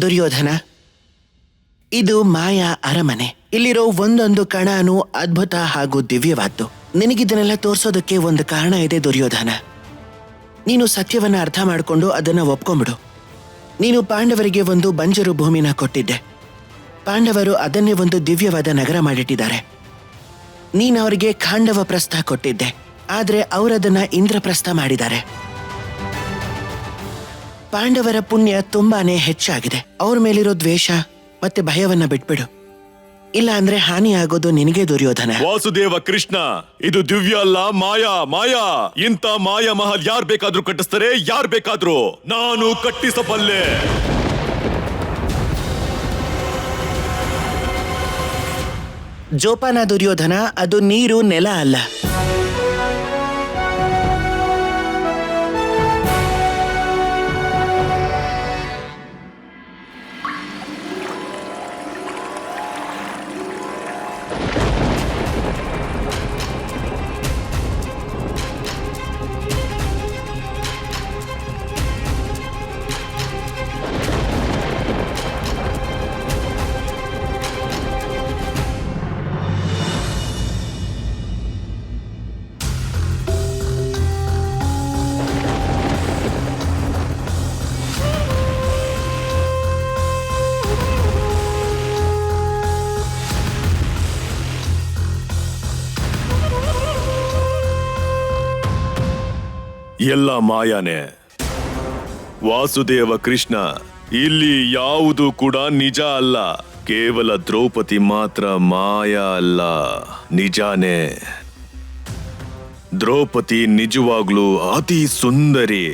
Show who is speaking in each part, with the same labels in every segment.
Speaker 1: ದುರ್ಯೋಧನ, ಇದು ಮಾಯಾ ಅರಮನೆ. ಇಲ್ಲಿರೋ ಒಂದೊಂದು ಕಣಾನು ಅದ್ಭುತ ಹಾಗೂ ದಿವ್ಯವಾದ್ದು. ನಿನಗಿದನ್ನೆಲ್ಲ ತೋರಿಸೋದಕ್ಕೆ ಒಂದು ಕಾರಣ ಇದೆ ದುರ್ಯೋಧನ. ನೀನು ಸತ್ಯವನ್ನ ಅರ್ಥ ಮಾಡಿಕೊಂಡು ಅದನ್ನ ಒಪ್ಕೊಂಬಿಡು. ನೀನು ಪಾಂಡವರಿಗೆ ಒಂದು ಬಂಜರು ಭೂಮಿನ ಕೊಟ್ಟಿದ್ದೆ. ಪಾಂಡವರು ಅದನ್ನೇ ಒಂದು ದಿವ್ಯವಾದ ನಗರ ಮಾಡಿಟ್ಟಿದ್ದಾರೆ. ನೀನವರಿಗೆ ಖಾಂಡವ ಪ್ರಸ್ಥ ಕೊಟ್ಟಿದ್ದೆ. ಆದ್ರೆ ಅವರದನ್ನ ಇಂದ್ರಪ್ರಸ್ಥ ಮಾಡಿದ್ದಾರೆ. ಪಾಂಡವರ ಪುಣ್ಯ ತುಂಬಾನೇ ಹೆಚ್ಚಾಗಿದೆ. ಅವ್ರ ಮೇಲಿರೋ ದ್ವೇಷ ಮತ್ತೆ ಭಯವನ್ನ ಬಿಟ್ಬಿಡು. ಇಲ್ಲ ಅಂದ್ರೆ ಹಾನಿ ಆಗೋದು ನಿನಗೆ ದುರ್ಯೋಧನ.
Speaker 2: ವಾಸುದೇವ ಕೃಷ್ಣ ಇದು ದಿವ್ಯ ಅಲ್ಲ ಮಾಯಾ ಮಾಯಾ. ಇಂತ ಮಾಯಾ ಮಹಲ್ ಯಾರ್ ಬೇಕಾದ್ರೂ ಕಟ್ಟಿಸ್ತಾರೆ ಯಾರ್ ಬೇಕಾದ್ರೂ. ನಾನು ಕಟ್ಟಿಸಬಲ್ಲೆ.
Speaker 1: ಜೋಪಾನ ದುರ್ಯೋಧನ ಅದು ನೀರು ನೆಲ ಅಲ್ಲ.
Speaker 2: ಎಲ್ಲ ಮಾಯಾನೆ. ವಾಸುದೇವ ಕೃಷ್ಣ, ಇಲ್ಲಿ ಯಾವುದು ಕೂಡ ನಿಜ ಅಲ್ಲ. ಕೇವಲ ದ್ರೌಪದಿ ಮಾತ್ರ ಮಾಯಾ ಅಲ್ಲ. ನಿಜಾನೇ. ದ್ರೌಪದಿ ನಿಜವಾಗ್ಲೂ ಅತಿ ಸುಂದರಿ.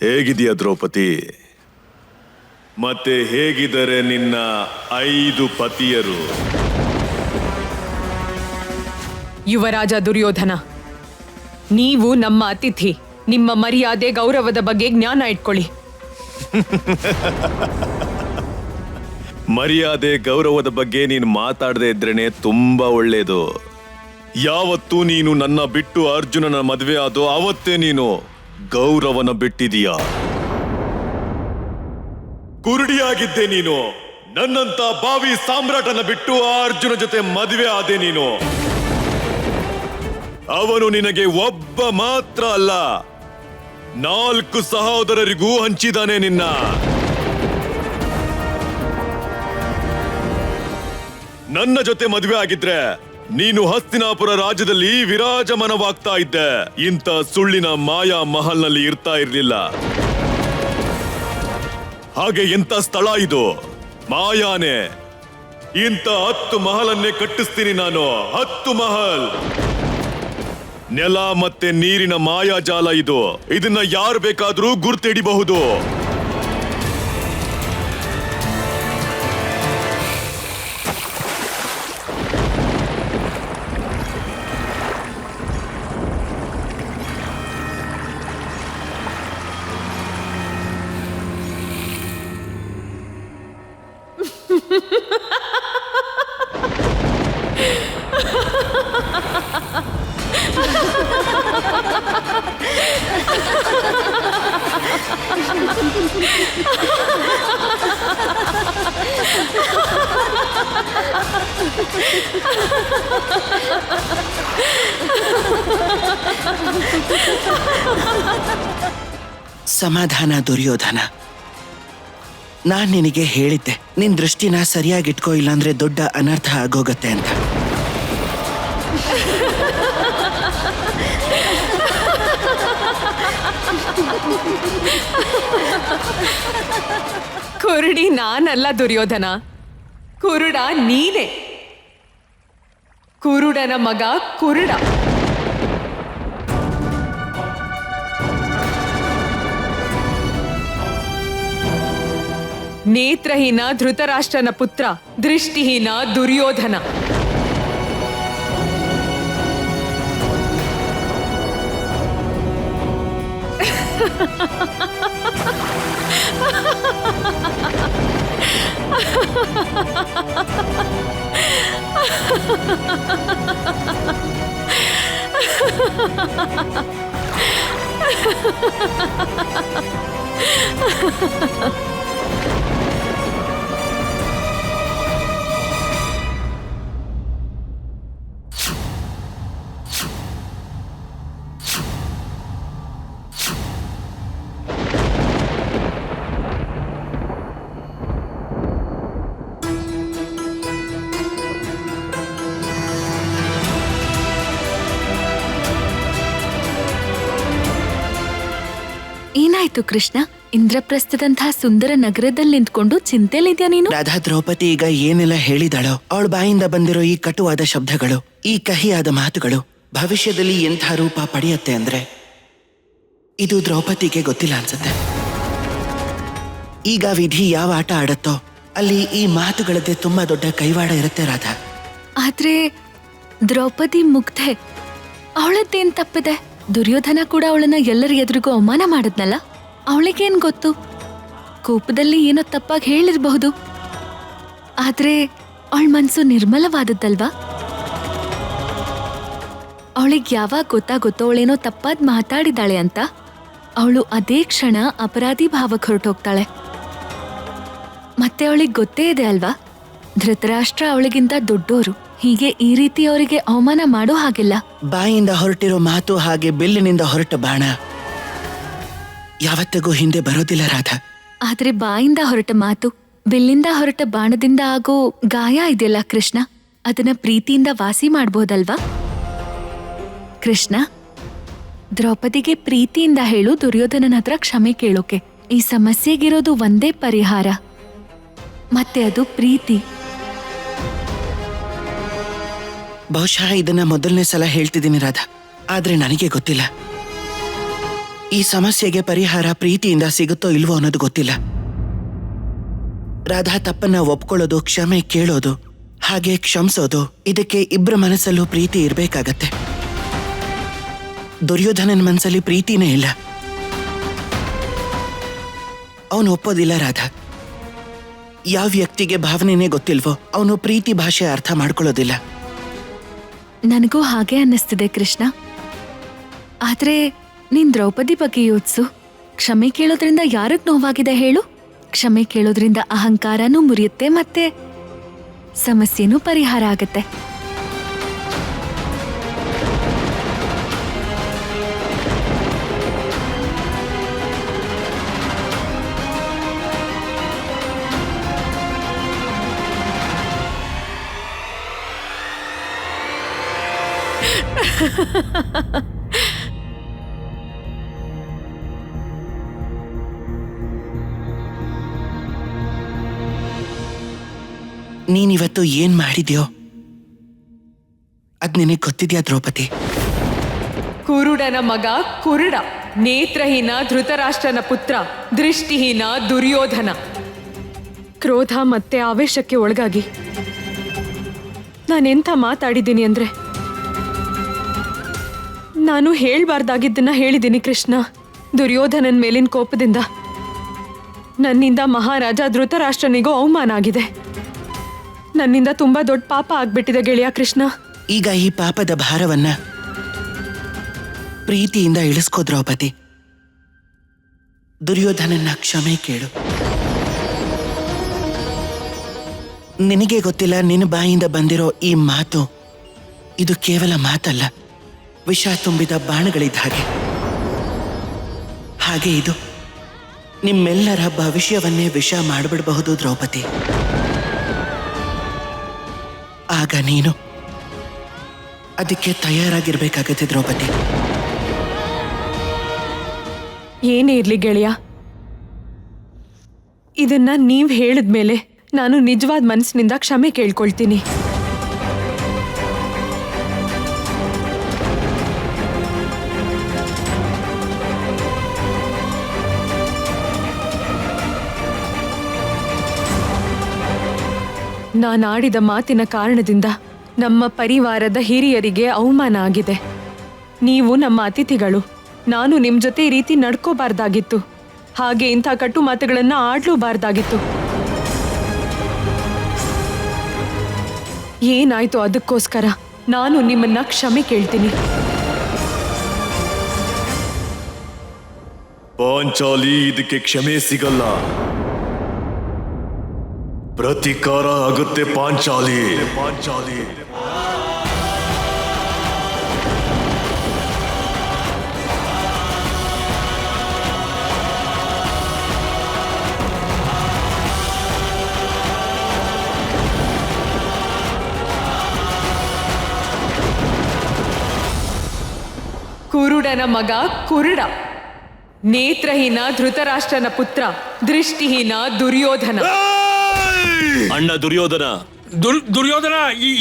Speaker 2: ಹೇಗಿದೆಯಾ ದ್ರೌಪದಿ? ಮತ್ತೆ ಹೇಗಿದರೆ ನಿನ್ನ ಐದು ಪತಿಯರು?
Speaker 3: ಯುವರಾಜ ದುರ್ಯೋಧನ ನೀವು ನಮ್ಮ ಅತಿಥಿ. ನಿಮ್ಮ ಮರ್ಯಾದೆ ಗೌರವದ ಬಗ್ಗೆ ಜ್ಞಾನ ಇಟ್ಕೊಳ್ಳಿ.
Speaker 2: ಮರ್ಯಾದೆ ಗೌರವದ ಬಗ್ಗೆ ನೀನು ಮಾತಾಡದೆ ಇದ್ರೇನೆ ತುಂಬಾ ಒಳ್ಳೇದು. ಯಾವತ್ತು ನೀನು ನನ್ನ ಬಿಟ್ಟು ಅರ್ಜುನನ ಮದುವೆ ಆದೋ ಅವತ್ತೇ ನೀನು ಗೌರವನ ಬಿಟ್ಟಿದೀಯಾ ಕುರುಡಿಯಾಗಿದ್ದೆ ನೀನು. ನನ್ನಂತ ಬಾವಿ ಸಾಮ್ರಾಟನ ಬಿಟ್ಟು ಆ ಅರ್ಜುನ ಜೊತೆ ಮದುವೆ ಆದೆ ನೀನು. ಅವನು ನಿನಗೆ ಒಬ್ಬ ಮಾತ್ರ ಅಲ್ಲ, ನಾಲ್ಕು ಸಹೋದರರಿಗೂ ಹಂಚಿದಾನೆ ನಿನ್ನ. ನನ್ನ ಜೊತೆ ಮದುವೆ ಆಗಿದ್ರೆ ನೀನು ಹಸ್ತಿನಾಪುರ ರಾಜ್ಯದಲ್ಲಿ ವಿರಾಜಮನವಾಗ್ತಾ ಇದ್ದೆ. ಇಂಥ ಸುಳ್ಳಿನ ಮಾಯಾ ಮಹಲ್ನಲ್ಲಿ ಇರ್ತಾ ಇರ್ಲಿಲ್ಲ. ಹಾಗೆ ಎಂತ ಸ್ಥಳ ಇದು. ಮಾಯಾನೆ. ಇಂಥ ಹತ್ತು ಮಹಲನ್ನೇ ಕಟ್ಟಿಸ್ತೀನಿ ನಾನು. ಹತ್ತು ಮಹಲ್. ನೆಲ ಮತ್ತೆ ನೀರಿನ ಮಾಯಾಜಾಲ ಇದು. ಇದನ್ನ ಯಾರು ಬೇಕಾದ್ರೂ ಗುರ್ತಿಡಿಬಹುದು.
Speaker 1: ಸಮಾಧಾನ ದುರ್ಯೋಧನ. ನಾನ್ ನಿನಗೆ ಹೇಳಿದ್ದೆ, ನಿನ್ ದೃಷ್ಟಿನ ಸರಿಯಾಗಿಟ್ಕೋ ಇಲ್ಲಾಂದ್ರೆ ದೊಡ್ಡ ಅನರ್ಥ ಆಗೋಗತ್ತೆ ಅಂತ.
Speaker 3: ಕುರುಡಿ ನಾನಲ್ಲ ದುರ್ಯೋಧನ. ಕುರುಡ ನೀನೆ. ಕುರುಡನ ಮಗ ಕುರುಡ. ನೇತ್ರಹೀನ ಧೃತರಾಷ್ಟ್ರನ ಪುತ್ರ ದೃಷ್ಟಿಹೀನ ದುರ್ಯೋಧನ.
Speaker 4: you ಏನಾಯ್ತು ಕೃಷ್ಣ ಇಂದ್ರಪ್ರಸ್ಥದಂತಹ ಸುಂದರ ನಗರದಲ್ಲಿ ನಿಂತ್ಕೊಂಡು ಚಿಂತೆಲಿದ್ಯಾ ನೀನು?
Speaker 1: ರಾಧಾ ದ್ರೌಪದಿ ಈಗ ಏನೆಲ್ಲ ಹೇಳಿದಾಳೋ ಅವಳ ಬಾಯಿಂದ ಬಂದಿರೋ ಈ ಕಟುವಾದ ಶಬ್ದಗಳು ಈ ಕಹಿಯಾದ ಮಾತುಗಳು ಭವಿಷ್ಯದಲ್ಲಿ ಎಂಥ ರೂಪ ಪಡೆಯತ್ತೆ ಅಂದ್ರೆ? ಇದು ದ್ರೌಪದಿಗೆ ಗೊತ್ತಿಲ್ಲ ಅನ್ಸುತ್ತೆ. ಈಗ ವಿಧಿ ಯಾವ ಆಟ ಆಡತ್ತೋ ಅಲ್ಲಿ ಈ ಮಾತುಗಳದ್ದೇ ತುಂಬಾ ದೊಡ್ಡ ಕೈವಾಡ ಇರುತ್ತೆ ರಾಧಾ.
Speaker 4: ಆದ್ರೆ ದ್ರೌಪದಿ ಮುಗ್ಧೆ ಅವಳದ್ದೇನ್ ತಪ್ಪಿದೆ? ದುರ್ಯೋಧನ ಕೂಡ ಅವಳನ್ನ ಎಲ್ಲರ ಎದುರಿಗೂ ಅವಮಾನ ಮಾಡಿದ್ನಲ್ಲ? ಅವಳಿಗೇನ್ ಗೊತ್ತು? ಕೋಪದಲ್ಲಿ ಏನೋ ತಪ್ಪಾಗಿ ಹೇಳಿರ್ಬಹುದು. ಆದ್ರೆ ಅವಳ ಮನಸ್ಸು ನಿರ್ಮಲವಾದದ್ದಲ್ವಾ? ಅವಳಿಗೆ ಯಾವಾಗ ಗೊತ್ತಾಗುತ್ತೋ ಅವಳೇನೋ ತಪ್ಪಾದ್ ಮಾತಾಡಿದಾಳೆ ಅಂತ, ಅವಳು ಅದೇ ಕ್ಷಣ ಅಪರಾಧಿ ಭಾವಕ್ಕೆ ಹೊರಟೋಗ್ತಾಳೆ. ಮತ್ತೆ ಅವಳಿಗೆ ಗೊತ್ತೇ ಇದೆ ಅಲ್ವಾ? ಧೃತರಾಷ್ಟ್ರ ಅವಳಿಗಿಂತ ದೊಡ್ಡೋರು, ಹೀಗೆ ಈ ರೀತಿ ಅವರಿಗೆ ಅವಮಾನ ಮಾಡೋ ಹಾಗಿಲ್ಲ.
Speaker 1: ಬಾಯಿಂದ ಹೊರಟಿರೋ ಮಾತು ಹಾಗೆ ಬಿಲ್ಲಿನಿಂದ ಹೊರಟ ಬಾಣ. ಯಾವತ್ತಿಗೂ ಹಿಂದೆ ಬರೋದಿಲ್ಲ ರಾಧಾ.
Speaker 4: ಆದ್ರೆ ಬಾಯಿಂದ ಹೊರಟ ಮಾತು ಬಿಲ್ಲಿಂದ ಹೊರಟ ಬಾಣದಿಂದ ಆಗೋ ಗಾಯ ಇದೆಯಲ್ಲ ಕೃಷ್ಣ? ಅದನ್ನ ಪ್ರೀತಿಯಿಂದ ವಾಸಿ ಮಾಡ್ಬೋದಲ್ವಾ? ಕೃಷ್ಣ ದ್ರೌಪದಿಗೆ ಪ್ರೀತಿಯಿಂದ ಹೇಳು ದುರ್ಯೋಧನನ ಹತ್ರ ಕ್ಷಮೆ ಕೇಳೋಕೆ. ಈ ಸಮಸ್ಯೆಗಿರೋದು ಒಂದೇ ಪರಿಹಾರ. ಮತ್ತೆ ಅದು ಪ್ರೀತಿ.
Speaker 1: ಬಹುಶಃ ಇದನ್ನ ಮೊದಲನೇ ಸಲ ಹೇಳ್ತಿದ್ದೀನಿ ರಾಧಾ. ಆದ್ರೆ ನನಗೆ ಗೊತ್ತಿಲ್ಲ. ಈ ಸಮಸ್ಯೆಗೆ ಪರಿಹಾರ ಪ್ರೀತಿಯಿಂದ ಸಿಗುತ್ತೋ ಇಲ್ವೋ ಅನ್ನೋದು ಗೊತ್ತಿಲ್ಲ. ರಾಧಾ ತಪ್ಪನ್ನ ಒಪ್ಕೊಳ್ಳೋದು, ಕ್ಷಮೆ ಕೇಳೋದು, ಹಾಗೆ ಕ್ಷಮಿಸೋದು, ಇದಕ್ಕೆ ಇಬ್ಬರ ಮನಸ್ಸಲ್ಲೂ ಪ್ರೀತಿ ಇರಬೇಕಾಗತ್ತೆ. ದುರ್ಯೋಧನನ ಮನಸ್ಸಲ್ಲಿ ಪ್ರೀತಿನೇ ಇಲ್ಲ. ಅವನು ಒಪ್ಪೋದಿಲ್ಲ ರಾಧಾ. ಯಾವ ವ್ಯಕ್ತಿಗೆ ಭಾವನೆನೇ ಗೊತ್ತಿಲ್ವೋ, ಅವನು ಪ್ರೀತಿ ಭಾಷೆ ಅರ್ಥ ಮಾಡ್ಕೊಳ್ಳೋದಿಲ್ಲ.
Speaker 4: ನನಗೂ ಹಾಗೆ ಅನ್ನಿಸ್ತಿದೆ ಕೃಷ್ಣ. ಆದ್ರೆ ನೀನ್ ದ್ರೌಪದಿ ಬಗ್ಗೆ ಯೋಚಿಸು. ಕ್ಷಮೆ ಕೇಳೋದ್ರಿಂದ ಯಾರಕ್ ನೋವಾಗಿದೆ ಹೇಳು. ಕ್ಷಮೆ ಕೇಳೋದ್ರಿಂದ ಅಹಂಕಾರನೂ ಮುರಿಯುತ್ತೆ ಮತ್ತೆ ಸಮಸ್ಯೆನೂ ಪರಿಹಾರ ಆಗತ್ತೆ.
Speaker 1: ನೀನಿವತ್ತು ಏನ್ ಮಾಡಿದ್ಯೋ? ಅದ್ ನಿನಗೆ ಗೊತ್ತಿದ್ಯಾ ದ್ರೌಪದಿ?
Speaker 3: ಕುರುಡನ ಮಗ ಕುರುಡ, ನೇತ್ರಹೀನ ಧೃತರಾಷ್ಟ್ರನ ಪುತ್ರ, ದೃಷ್ಟಿಹೀನ ದುರ್ಯೋಧನ. ಕ್ರೋಧ ಮತ್ತೆ ಆವೇಶಕ್ಕೆ ಒಳಗಾಗಿ ನಾನೆಂಥ ಮಾತಾಡಿದ್ದೀನಿ ಅಂದ್ರೆ? ನಾನು ಹೇಳ್ಬಾರ್ದಾಗಿದ್ದನ್ನ ಹೇಳಿದ್ದೀನಿ ಕೃಷ್ಣ. ದುರ್ಯೋಧನನ್ ಮೇಲಿನ ಕೋಪದಿಂದ ನನ್ನಿಂದ ಮಹಾರಾಜ ಧೃತರಾಷ್ಟ್ರನಿಗೂ ಅವಮಾನ ಆಗಿದೆ. ನನ್ನಿಂದ ತುಂಬಾ ದೊಡ್ಡ ಪಾಪ ಆಗ್ಬಿಟ್ಟಿದೆ ಗೆಳೆಯ ಕೃಷ್ಣ.
Speaker 1: ಈಗ ಈ ಪಾಪದ ಭಾರವನ್ನ ಪ್ರೀತಿಯಿಂದ ಇಳಿಸ್ಕೋ ದ್ರೌಪದಿ ದುರ್ಯೋಧನನ್ನ ಕ್ಷಮೆ ಕೇಳು. ನಿನಗೆ ಗೊತ್ತಿಲ್ಲ, ನಿನ್ನ ಬಾಯಿಂದ ಬಂದಿರೋ ಈ ಮಾತು, ಇದು ಕೇವಲ ಮಾತಲ್ಲ. ವಿಷ ತುಂಬಿದ ಬಾಣಗಳಿದ್ದ ಹಾಗೆ. ಹಾಗೆ ಇದು ನಿಮ್ಮೆಲ್ಲರ ಭವಿಷ್ಯವನ್ನೇ ವಿಷ ಮಾಡಿಬಿಡಬಹುದು ದ್ರೌಪದಿ. ಆಗ ನೀನು ಅದಕ್ಕೆ ತಯಾರಾಗಿರ್ಬೇಕಾಗತ್ತೆ, ದ್ರೌಪದಿ.
Speaker 3: ಏನೇ ಇರ್ಲಿ ಗೆಳೆಯ. ಇದನ್ನ ನೀವ್ ಹೇಳಿದ್ಮೇಲೆ ನಾನು ನಿಜವಾದ ಮನಸ್ಸಿನಿಂದ ಕ್ಷಮೆ ಕೇಳ್ಕೊಳ್ತೀನಿ. ನಾನಾಡಿದ ಮಾತಿನ ಕಾರಣದಿಂದ ನಮ್ಮ ಪರಿವಾರದ ಹಿರಿಯರಿಗೆ ಅವಮಾನ ಆಗಿದೆ. ನೀವು ನಮ್ಮ ಅತಿಥಿಗಳು. ನಾನು ನಿಮ್ಮ ಜೊತೆ ಈ ರೀತಿ ನಡ್ಕೋಬಾರ್ದಾಗಿತ್ತು. ಹಾಗೆ ಇಂಥ ಕಟ್ಟು ಮಾತುಗಳನ್ನು ಆಡ್ಲೂಬಾರ್ದಾಗಿತ್ತು. ಏನಾಯ್ತು ಅದಕ್ಕೋಸ್ಕರ? ನಾನು ನಿಮ್ಮನ್ನ ಕ್ಷಮೆ ಕೇಳ್ತೀನಿ.
Speaker 2: ಪಾಂಚಾಲಿ, ಇದಕ್ಕೆ ಕ್ಷಮೆ ಸಿಗಲ್ಲ. ಪ್ರತಿಕಾರ ಆಗುತ್ತೆ ಪಾಂಚಾಲಿ. ಪಾಂಚಾಲಿ.
Speaker 3: ಕುರುಡನ ಮಗ ಕುರುಡ. ನೇತ್ರಹೀನ ಧೃತರಾಷ್ಟ್ರನ ಪುತ್ರ ದೃಷ್ಟಿಹೀನ ದುರ್ಯೋಧನ.
Speaker 2: ಅಣ್ಣ ದುರ್ಯೋಧನ.
Speaker 5: ದುರ್ ದುರ್ಯೋಧನ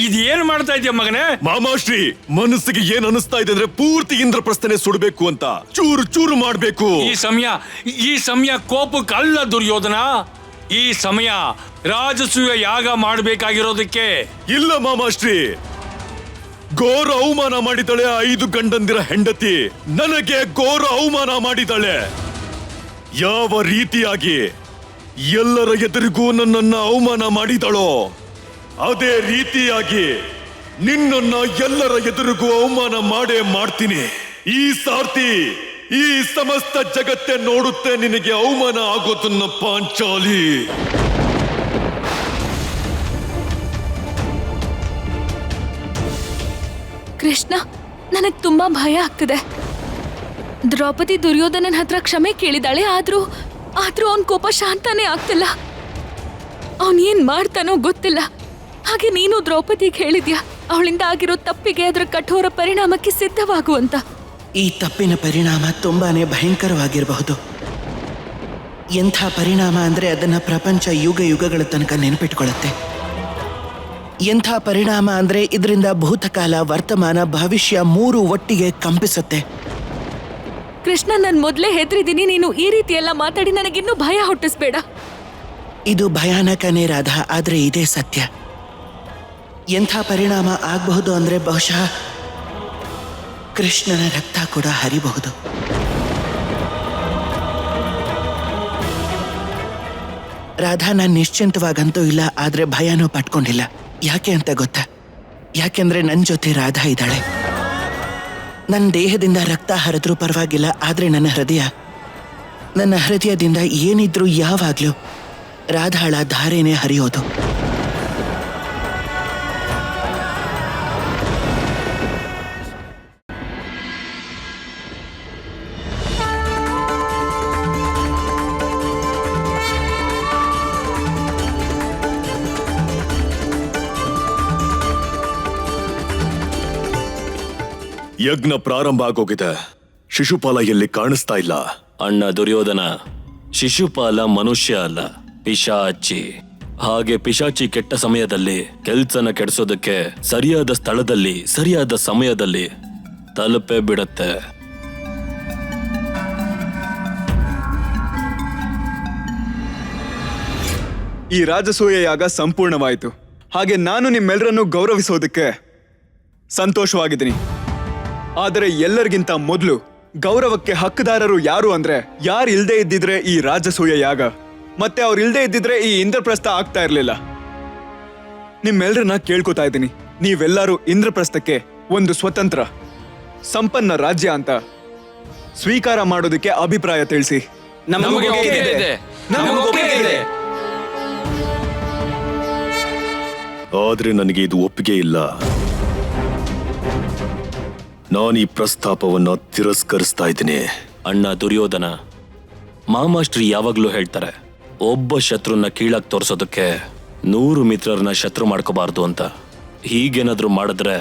Speaker 5: ಇದು ಏನು ಮಾಡ್ತಾ ಇದೆಯಾ ಮಗನೇ?
Speaker 2: ಮಾಮಾಶ್ರೀ ಮನಸ್ಸಿಗೆ ಏನ್ ಅನಿಸ್ತಾ ಇದೆ ಅಂದ್ರೆ ಪೂರ್ತಿ ಇಂದ್ರಪ್ರಸ್ಥನೆ ಸುಡಬೇಕು ಅಂತ. ಚೂರು ಚೂರು ಮಾಡ್ಬೇಕು.
Speaker 5: ಈ ಸಮಯ ಈ ಸಮಯ ಕೋಪಕ್ಕಲ್ಲ ದುರ್ಯೋಧನ. ಈ ಸಮಯ ರಾಜಸೂಯ ಯಾಗ ಮಾಡಬೇಕಾಗಿರೋದಕ್ಕೆ.
Speaker 2: ಇಲ್ಲ ಮಾಮಾಶ್ರೀ. ಘೋರ ಅವಮಾನ ಮಾಡಿದಳೆ ಐದು ಗಂಡಂದಿರ ಹೆಂಡತಿ. ನನಗೆ ಘೋರ ಅವಮಾನ ಮಾಡಿದಳೆ ಯಾವ ರೀತಿಯಾಗಿ? ಎಲ್ಲರ ಎದುರಿಗೂ ನನ್ನನ್ನು ಅವಮಾನ ಮಾಡಿದಳೋ? ಅದೇ ರೀತಿಯಾಗಿ ನಿನ್ನನ್ನ ಎಲ್ಲರ ಎದುರಿಗೂ ಅವಮಾನ ಮಾಡೇ ಮಾಡ್ತೀನಿ. ಈ ಸಾರ್ತಿ ಈ ಸಮಸ್ತ ಜಗತ್ತೇ ನೋಡುತ್ತೆ ನಿನಗೆ ಅವಮಾನ ಆಗೋದನ್ನ ಪಾಂಚಾಲಿ.
Speaker 4: ಕೃಷ್ಣ, ನನಗ್ ತುಂಬಾ ಭಯ ಆಗ್ತಿದೆ. ದ್ರೌಪದಿ ದುರ್ಯೋಧನನ ಹತ್ರ ಕ್ಷಮೆ ಕೇಳಿದಾಳೆ, ಆದ್ರೂ ಆದ್ರೂ ಅವನ್ ಕೋಪ ಶಾಂತನೇ ಆಗ್ತಿಲ್ಲ. ಅವನ್ ಏನ್ ಮಾಡ್ತಾನೋ ಗೊತ್ತಿಲ್ಲ. ಹಾಗೆ ನೀನು ದ್ರೌಪದಿಗೆ ಹೇಳಿದ್ಯಾ, ಅವಳಿಂದ ಆಗಿರೋ ತಪ್ಪಿಗೆ ಅದರ ಕಠೋರ ಪರಿಣಾಮಕ್ಕೆ ಸಿದ್ಧವಾಗುವಂತ
Speaker 1: ಈ ತಪ್ಪಿನ ಪರಿಣಾಮ ತುಂಬಾನೇ ಭಯಂಕರವಾಗಿರಬಹುದು. ಎಂಥ ಪರಿಣಾಮ ಅಂದ್ರೆ ಅದನ್ನ ಪ್ರಪಂಚ ಯುಗ ಯುಗಗಳ ತನಕ ನೆನಪಿಟ್ಕೊಳ್ಳುತ್ತೆ. ಎಂಥ ಪರಿಣಾಮ ಅಂದ್ರೆ ಇದರಿಂದ ಭೂತಕಾಲ, ವರ್ತಮಾನ, ಭವಿಷ್ಯ ಮೂರು ಒಟ್ಟಿಗೆ ಕಂಪಿಸುತ್ತೆ.
Speaker 4: ಕೃಷ್ಣ ನಾನು ಮೊದಲೇ ಹೆದ್ರಿದ್ದೀನಿ, ನೀನು ಈ ರೀತಿ ಎಲ್ಲ ಮಾತಾಡಿ ನನಗಿನ್ನೂ ಭಯ ಹುಟ್ಟಿಸ್ಬೇಡ.
Speaker 1: ಇದು ಭಯಾನಕನೇ ರಾಧ, ಆದರೆ ಇದೇ ಸತ್ಯ. ಎಂಥ ಪರಿಣಾಮ ಆಗಬಹುದು ಅಂದ್ರೆ ಬಹುಶಃ ಕೃಷ್ಣನ ರಕ್ತ ಕೂಡ ಹರಿಬಹುದು. ರಾಧಾ, ನಾನು ನಿಶ್ಚಿಂತವಾಗಂತೂ ಇಲ್ಲ, ಆದ್ರೆ ಭಯನೂ ಪಟ್ಕೊಂಡಿಲ್ಲ. ಯಾಕೆ ಅಂತ ಗೊತ್ತಾ? ಯಾಕೆಂದ್ರೆ ನನ್ನ ಜೊತೆ ರಾಧಾ ಇದ್ದಾಳೆ. ನನ್ನ ದೇಹದಿಂದ ರಕ್ತ ಹರಿದ್ರೂ ಪರವಾಗಿಲ್ಲ, ಆದರೆ ನನ್ನ ಹೃದಯ. ನನ್ನ ಹೃದಯದಿಂದ ಏನಿದ್ರೂ ಯಾವಾಗಲೂ ರಾಧಾಳ ಧಾರೆನೇ ಹರಿಯೋದು.
Speaker 2: ಯಜ್ಞ ಪ್ರಾರಂಭ ಆಗೋಗಿದೆ. ಶಿಶುಪಾಲ ಎಲ್ಲಿ ಕಾಣಿಸ್ತಾ ಇಲ್ಲ.
Speaker 6: ಅಣ್ಣ ದುರ್ಯೋಧನ ಶಿಶುಪಾಲ ಮನುಷ್ಯ ಅಲ್ಲ ಪಿಶಾಚಿ. ಹಾಗೆ ಪಿಶಾಚಿ ಕೆಟ್ಟ ಸಮಯದಲ್ಲಿ ಕೆಲ್ಸನ ಕೆಡಿಸೋದಕ್ಕೆ ಸರಿಯಾದ ಸ್ಥಳದಲ್ಲಿ ಸರಿಯಾದ ಸಮಯದಲ್ಲಿ ತಲುಪೇ ಬಿಡತ್ತೆ.
Speaker 7: ಈ ರಾಜಸೂಯ ಯಾಗ ಸಂಪೂರ್ಣವಾಯಿತು. ಹಾಗೆ ನಾನು ನಿಮ್ಮೆಲ್ಲರನ್ನು ಗೌರವಿಸೋದಕ್ಕೆ ಸಂತೋಷವಾಗಿದ್ದೀನಿ. ಆದರೆ ಎಲ್ಲರಿಗಿಂತ ಮೊದಲು ಗೌರವಕ್ಕೆ ಹಕ್ಕುದಾರರು ಯಾರು ಅಂದ್ರೆ ಯಾರು ಇಲ್ದೇ ಇದ್ದಿದ್ರೆ ಈ ರಾಜಸೂಯ ಯಾಗ? ಮತ್ತೆ ಅವ್ರು ಇಲ್ದೇ ಇದ್ದಿದ್ರೆ ಈ ಇಂದ್ರಪ್ರಸ್ಥ ಆಗ್ತಾ ಇರಲಿಲ್ಲ. ನಿಮ್ಮೆಲ್ಲರನ್ನ ಕೇಳ್ಕೊತಾ ಇದ್ದೀನಿ. ನೀವೆಲ್ಲರೂ ಇಂದ್ರಪ್ರಸ್ಥಕ್ಕೆ ಒಂದು ಸ್ವತಂತ್ರ ಸಂಪನ್ನ ರಾಜ್ಯ ಅಂತ ಸ್ವೀಕಾರ ಮಾಡೋದಕ್ಕೆ ಅಭಿಪ್ರಾಯ ತಿಳಿಸಿ.
Speaker 2: ಆದ್ರೆ ನನಗೆ ಇದು ಒಪ್ಪಿಗೆ ಇಲ್ಲ. ನಾನು ಈ ಪ್ರಸ್ತಾಪವನ್ನು ತಿರಸ್ಕರಿಸ್ತಾ ಇದ್ದೀನಿ.
Speaker 6: ಅಣ್ಣ ದುರ್ಯೋಧನ ಮಾಮಾಶ್ರೀ ಯಾವಾಗ್ಲೂ ಹೇಳ್ತಾರೆ ಒಬ್ಬ ಶತ್ರುನ ಕೀಳಾಗ್ ತೋರ್ಸೋದಕ್ಕೆ ನೂರು ಮಿತ್ರರನ್ನ ಶತ್ರು ಮಾಡ್ಕೋಬಾರ್ದು ಅಂತ. ಹೀಗೇನಾದ್ರೂ ಮಾಡಿದ್ರೆ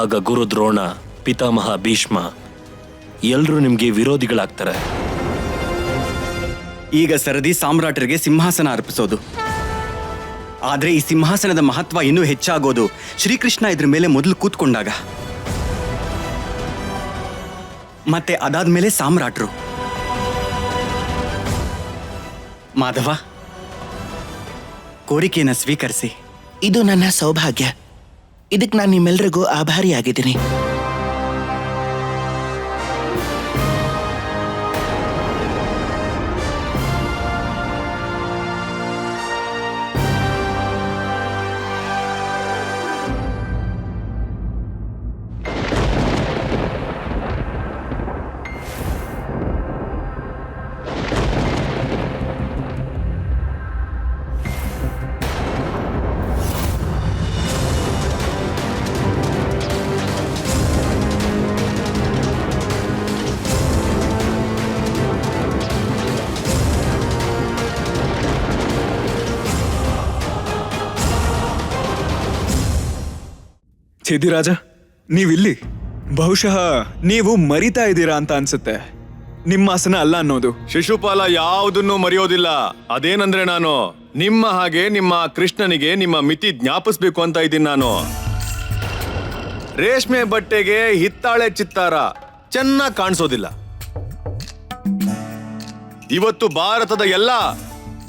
Speaker 6: ಆಗ ಗುರು ದ್ರೋಣ ಪಿತಾಮಹ ಭೀಷ್ಮ ಎಲ್ಲರೂ ನಿಮ್ಗೆ ವಿರೋಧಿಗಳಾಗ್ತಾರೆ.
Speaker 8: ಈಗ ಸರದಿ ಸಾಮ್ರಾಟರಿಗೆ ಸಿಂಹಾಸನ ಅರ್ಪಿಸೋದು. ಆದ್ರೆ ಈ ಸಿಂಹಾಸನದ ಮಹತ್ವ ಇನ್ನೂ ಹೆಚ್ಚಾಗೋದು ಶ್ರೀಕೃಷ್ಣ ಇದ್ರ ಮೇಲೆ ಮೊದಲು ಕೂತ್ಕೊಂಡಾಗ. ಮತ್ತೆ ಅದಾದ್ಮೇಲೆ ಸಾಮ್ರಾಟರು. ಮಾಧವ ಕೋರಿಕೆಯನ್ನು ಸ್ವೀಕರಿಸಿ.
Speaker 1: ಇದು ನನ್ನ ಸೌಭಾಗ್ಯ. ಇದಕ್ಕೆ ನಾನು ನಿಮ್ಮೆಲ್ರಿಗೂ ಆಭಾರಿಯಾಗಿದ್ದೀನಿ.
Speaker 7: ಛೇದಿರಾಜ, ನೀವಿಲ್ಲಿ. ಬಹುಶಃ ನೀವು ಮರಿತಾ ಇದ್ದೀರಾ ಅಂತ ಅನ್ಸುತ್ತೆ. ನಿಮ್ಮ ಆಸನ ಅಲ್ಲ ಅನ್ನೋದು.
Speaker 2: ಶಿಶುಪಾಲ ಯಾವುದನ್ನು ಮರೆಯೋದಿಲ್ಲ. ಅದೇನಂದ್ರೆ ನಾನು, ನಿಮ್ಮ ಹಾಗೆ ನಿಮ್ಮ ಕೃಷ್ಣನಿಗೆ ನಿಮ್ಮ ಮಿತಿ ಜ್ಞಾಪಿಸ್ಬೇಕು ಅಂತ ಇದ್ದೀನಿ ನಾನು. ರೇಷ್ಮೆ ಬಟ್ಟೆಗೆ ಹಿತ್ತಾಳೆ ಚಿತ್ತಾರ ಚೆನ್ನಾಗಿ ಕಾಣಿಸೋದಿಲ್ಲ. ಇವತ್ತು ಭಾರತದ ಎಲ್ಲ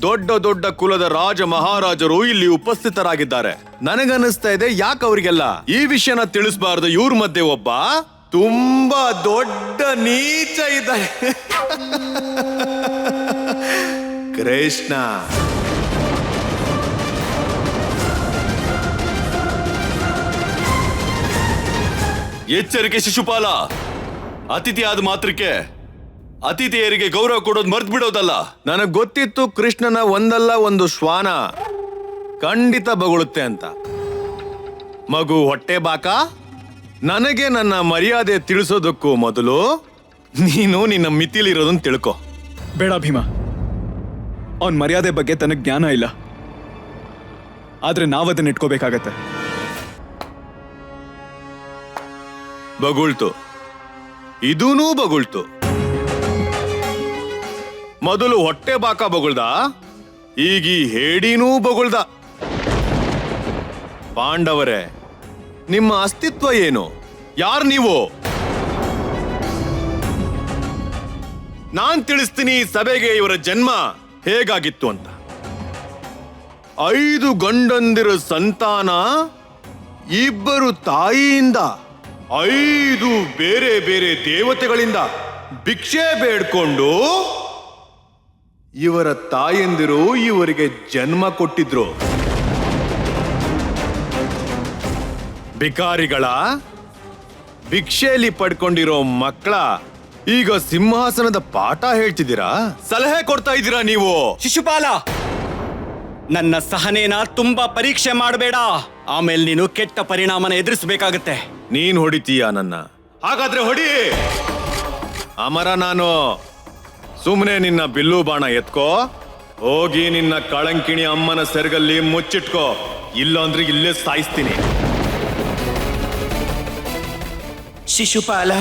Speaker 2: ದೊಡ್ಡ ದೊಡ್ಡ ಕುಲದ ರಾಜ ಮಹಾರಾಜರು ಇಲ್ಲಿ ಉಪಸ್ಥಿತರಾಗಿದ್ದಾರೆ. ನನಗನ್ನಿಸ್ತಾ ಇದೆ, ಯಾಕೆ ಅವರಿಗೆಲ್ಲ ಈ ವಿಷಯನ ತಿಳಿಸಬಾರ್ದು? ಇವ್ರ ಮಧ್ಯೆ ಒಬ್ಬ ತುಂಬಾ ದೊಡ್ಡ ನೀಚ ಇದ್ದಾರೆ ಕೃಷ್ಣ. ಎಚ್ಚರಿಕೆ ಶಿಶುಪಾಲ. ಅತಿಥಿ ಆದ ಮಾತ್ರಕ್ಕೆ ಅತಿಥಿಯರಿಗೆ ಗೌರವ ಕೊಡೋದು ಮರ್ತ್ ಬಿಡೋದಲ್ಲ. ನನಗೆ ಗೊತ್ತಿತ್ತು ಕೃಷ್ಣನ ಒಂದಲ್ಲ ಒಂದು ಶ್ವಾನ ಖಂಡಿತ ಬಗಳುತ್ತೆ ಅಂತ. ಮಗು ಹೊಟ್ಟೆ ಬಾಕ? ನನಗೆ ನನ್ನ ಮರ್ಯಾದೆ ತಿಳಿಸೋದಕ್ಕೂ ಮೊದಲು ನೀನು ನಿನ್ನ ಮಿತಿಲಿರೋದನ್ನ ತಿಳ್ಕೊ.
Speaker 7: ಬೇಡ ಭೀಮ. ಅವನ್ ಮರ್ಯಾದೆ ಬಗ್ಗೆ ತನಗೆ ಜ್ಞಾನ ಇಲ್ಲ. ಆದ್ರೆ ನಾವದನ್ನ ಇಟ್ಕೋಬೇಕಾಗತ್ತೆ.
Speaker 2: ಬಗುಳ್ತು. ಇದೂನೂ ಬಗುಳ್ತು. ಮೊದಲು ಹೊಟ್ಟೆ ಬಾಕ ಬಗುಳ್ದ, ಈಗ ಈ ಹೇಡಿನೂ ಬಗುಳ್ದ. ಪಾಂಡವರೇ, ನಿಮ್ಮ ಅಸ್ತಿತ್ವ ಏನು? ಯಾರು ನೀವು? ನಾನ್ ತಿಳಿಸ್ತೀನಿ ಸಭೆಗೆ ಇವರ ಜನ್ಮ ಹೇಗಾಗಿತ್ತು ಅಂತ. ಐದು ಗಂಡಂದಿರ ಸಂತಾನ, ಇಬ್ಬರು ತಾಯಿಯಿಂದ, ಐದು ಬೇರೆ ಬೇರೆ ದೇವತೆಗಳಿಂದ ಭಿಕ್ಷೆ ಬೇಡ್ಕೊಂಡು ಇವರ ತಾಯಂದಿರು ಇವರಿಗೆ ಜನ್ಮ ಕೊಟ್ಟಿದ್ರು. ಬಿಕಾರಿಗಳ ಭಿಕ್ಷೆಯಲ್ಲಿ ಪಡ್ಕೊಂಡಿರೋ ಮಕ್ಕಳ ಈಗ ಸಿಂಹಾಸನದ ಪಾಠ ಹೇಳ್ತಿದ್ದೀರಾ? ಸಲಹೆ ಕೊಡ್ತಾ ಇದ್ದೀರಾ ನೀವು?
Speaker 8: ಶಿಶುಪಾಲ ನನ್ನ ಸಹನೇನ ತುಂಬಾ ಪರೀಕ್ಷೆ ಮಾಡಬೇಡ. ಆಮೇಲೆ ನೀನು ಕೆಟ್ಟ ಪರಿಣಾಮನ ಎದುರಿಸಬೇಕಾಗತ್ತೆ.
Speaker 2: ನೀನ್ ಹೊಡಿತೀಯ ನನ್ನ? ಹಾಗಾದ್ರೆ ಹೊಡಿ! ಅಮರ ನಾನು ಸುಮ್ಮನೆ ನಿನ್ನ ಬಿಲ್ಲು ಬಾಣ ಎತ್ಕೋ. ಹೋಗಿ ನಿನ್ನ ಕಳಂಕಿಣಿ ಅಮ್ಮನ ಸೆರಗಲ್ಲಿ ಮುಚ್ಚಿಟ್ಕೋ. ಇಲ್ಲಾಂದ್ರೆ ಇಲ್ಲೇ ಸಾಯಿಸ್ತೀನಿ.
Speaker 1: ಶಿಶುಪಾಲ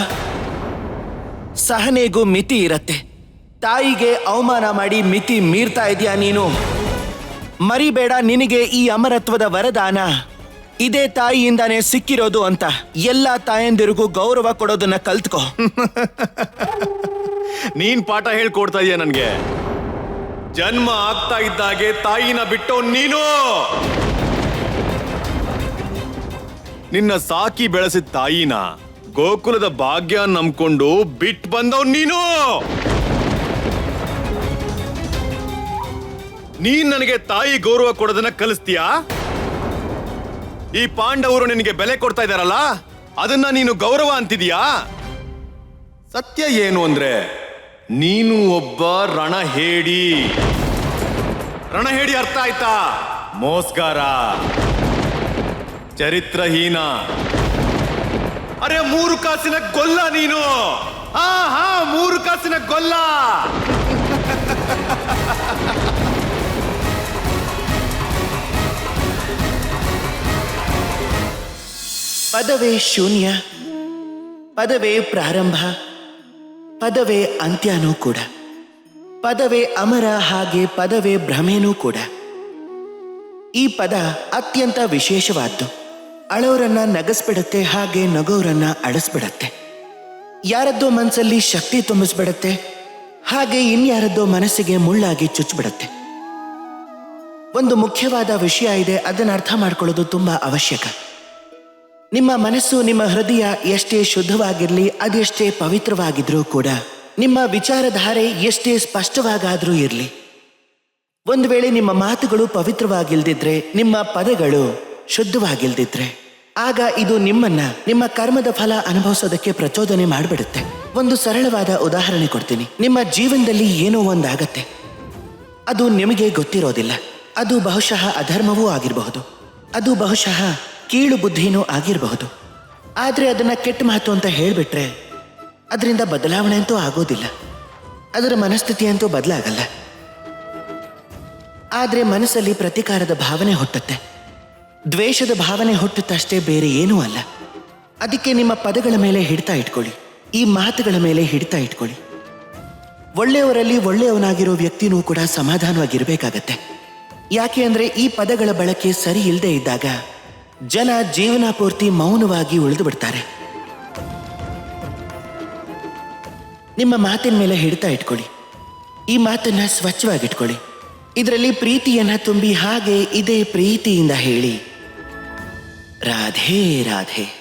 Speaker 1: ಸಹನೆಗೂ ಮಿತಿ ಇರತ್ತೆ. ತಾಯಿಗೆ ಅವಮಾನ ಮಾಡಿ ಮಿತಿ ಮೀರ್ತಾ ಇದೆಯಾ ನೀನು? ಮರಿಬೇಡ ನಿನಗೆ ಈ ಅಮರತ್ವದ ವರದಾನ. ಇದೇ ತಾಯಿಯಿಂದಾನೇ ಸಿಕ್ಕಿರೋದು ಅಂತ ಎಲ್ಲ ತಾಯಂದಿರಿಗೂ ಗೌರವ ಕೊಡೋದನ್ನ ಕಲ್ತ್ಕೋ.
Speaker 2: ನೀನ್ ಪಾಠ ಹೇಳ್ಕೊಡ್ತಾ ಇದೀಯ ನನ್ಗೆ. ಜನ್ಮ ಆಗ್ತಾ ಇದ್ದಾಗೆ ತಾಯಿನ ಬಿಟ್ಟು ನೀನು. ನಿನ್ನ ಸಾಕಿ ಬೆಳೆಸಿದ ತಾಯಿನ ಗೋಕುಲದ ಭಾಗ್ಯ ನಂಬ್ಕೊಂಡು ಬಿಟ್ ಬಂದವ್ ನೀನು. ನೀನ್ ನನಗೆ ತಾಯಿ ಗೌರವ ಕೊಡೋದನ್ನ ಕಲಿಸ್ತೀಯಾ? ಈ ಪಾಂಡವರು ನಿನಗೆ ಬೆಲೆ ಕೊಡ್ತಾ ಇದಾರಲ್ಲ ಅದನ್ನ ನೀನು ಗೌರವ ಅಂತಿದೀಯಾ? ಸತ್ಯ ಏನು ಅಂದ್ರೆ ನೀನು ಒಬ್ಬ ರಣಹೇಡಿ. ರಣಹೇಡಿ ಅರ್ಥ ಆಯ್ತಾ? ಮೋಸ್ಗಾರ. ಚರಿತ್ರಹೀನ. ಅರೆ, ಮೂರು ಕಾಸಿನ ಗೊಲ್ಲ ನೀನು. ಹಾ ಹಾ, ಮೂರು ಕಾಸಿನ ಗೊಲ್ಲ.
Speaker 1: ಪದವೇ ಶೂನ್ಯ, ಪದವೇ ಪ್ರಾರಂಭ. ಪದವೇ ಅಂತ್ಯನೂ ಕೂಡ. ಪದವೇ ಅಮರ ಹಾಗೆ ಪದವೇ ಭ್ರಮೇನೂ ಕೂಡ. ಈ ಪದ ಅತ್ಯಂತ ವಿಶೇಷವಾದ್ದು. ಅಳೋರನ್ನ ನಗಸ್ಬಿಡತ್ತೆ, ಹಾಗೆ ನಗೋರನ್ನ ಅಳಿಸ್ಬಿಡತ್ತೆ. ಯಾರದ್ದೋ ಮನಸ್ಸಲ್ಲಿ ಶಕ್ತಿ ತುಂಬಿಸ್ಬಿಡತ್ತೆ, ಹಾಗೆ ಇನ್ಯಾರದ್ದೋ ಮನಸ್ಸಿಗೆ ಮುಳ್ಳಾಗಿ ಚುಚ್ಚಿಬಿಡತ್ತೆ ಒಂದು ಮುಖ್ಯವಾದ ವಿಷಯ ಇದೆ, ಅದನ್ನ ಅರ್ಥ ಮಾಡ್ಕೊಳ್ಳೋದು ತುಂಬಾ ಅವಶ್ಯಕ. ನಿಮ್ಮ ಮನಸ್ಸು ನಿಮ್ಮ ಹೃದಯ ಎಷ್ಟೇ ಶುದ್ಧವಾಗಿರಲಿ, ಅದೆಷ್ಟೇ ಪವಿತ್ರವಾಗಿದ್ರೂ ಕೂಡ ನಿಮ್ಮ ವಿಚಾರಧಾರೆ ಎಷ್ಟೇ ಸ್ಪಷ್ಟವಾಗಾದ್ರೂ ಇರಲಿ. ಒಂದು ವೇಳೆ ನಿಮ್ಮ ಮಾತುಗಳು ಪವಿತ್ರವಾಗಿಲ್ದಿದ್ರೆ, ನಿಮ್ಮ ಪದಗಳು ಶುದ್ಧವಾಗಿಲ್ದಿದ್ರೆ, ಆಗ ಇದು ನಿಮ್ಮನ್ನ, ನಿಮ್ಮ ಕರ್ಮದ ಫಲ ಅನುಭವಿಸೋದಕ್ಕೆ ಪ್ರಚೋದನೆ ಮಾಡಿಬಿಡುತ್ತೆ. ಒಂದು ಸರಳವಾದ ಉದಾಹರಣೆ ಕೊಡ್ತೀನಿ. ನಿಮ್ಮ ಜೀವನದಲ್ಲಿ ಏನೋ ಒಂದಾಗತ್ತೆ. ಅದು ನಿಮಗೆ ಗೊತ್ತಿರೋದಿಲ್ಲ. ಅದು ಬಹುಶಃ ಅಧರ್ಮವೂ ಆಗಿರಬಹುದು. ಅದು ಬಹುಶಃ ಕೀಳು ಬುದ್ಧಿನೂ ಆಗಿರಬಹುದು. ಆದರೆ ಅದನ್ನ ಕೆಟ್ಟ ಮಾತು ಅಂತ ಹೇಳಿಬಿಟ್ರೆ ಅದರಿಂದ ಬದಲಾವಣೆ ಅಂತೂ ಆಗೋದಿಲ್ಲ. ಅದರ ಮನಸ್ಥಿತಿ ಅಂತೂ ಬದಲಾಗಲ್ಲ. ಆದರೆ ಮನಸ್ಸಲ್ಲಿ ಪ್ರತಿಕಾರದ ಭಾವನೆ ಹುಟ್ಟುತ್ತೆ. ದ್ವೇಷದ ಭಾವನೆ ಹುಟ್ಟುತ್ತಷ್ಟೇ ಬೇರೆ ಏನೂ ಅಲ್ಲ. ಅದಕ್ಕೆ ನಿಮ್ಮ ಪದಗಳ ಮೇಲೆ ಹಿಡ್ತಾ ಇಟ್ಕೊಳ್ಳಿ. ಈ ಮಾತುಗಳ ಮೇಲೆ ಹಿಡ್ತಾ ಇಟ್ಕೊಳ್ಳಿ. ಒಳ್ಳೆಯವರಲ್ಲಿ ಒಳ್ಳೆಯವನಾಗಿರೋ ವ್ಯಕ್ತಿನೂ ಕೂಡ ಸಮಾಧಾನವಾಗಿರಬೇಕಾಗತ್ತೆ. ಯಾಕೆ ಅಂದರೆ ಈ ಪದಗಳ ಬಳಕೆ ಸರಿ ಇಲ್ಲದೆ ಇದ್ದಾಗ ಜನ ಜೀವನ ಪೂರ್ತಿ ಮೌನವಾಗಿ ಉಳಿದು ಬಿಡ್ತಾರೆ. ನಿಮ್ಮ ಮಾತಿನ ಮೇಲೆ ಹಿಡ್ತಾ ಇಟ್ಕೊಳ್ಳಿ. ಈ ಮಾತನ್ನ ಸ್ವಚ್ಛವಾಗಿಟ್ಕೊಳ್ಳಿ. ಇದರಲ್ಲಿ ಪ್ರೀತಿಯನ್ನ ತುಂಬಿ ಹಾಗೆ ಇದೇ ಪ್ರೀತಿಯಿಂದ ಹೇಳಿ. ರಾಧೆ ರಾಧೆ.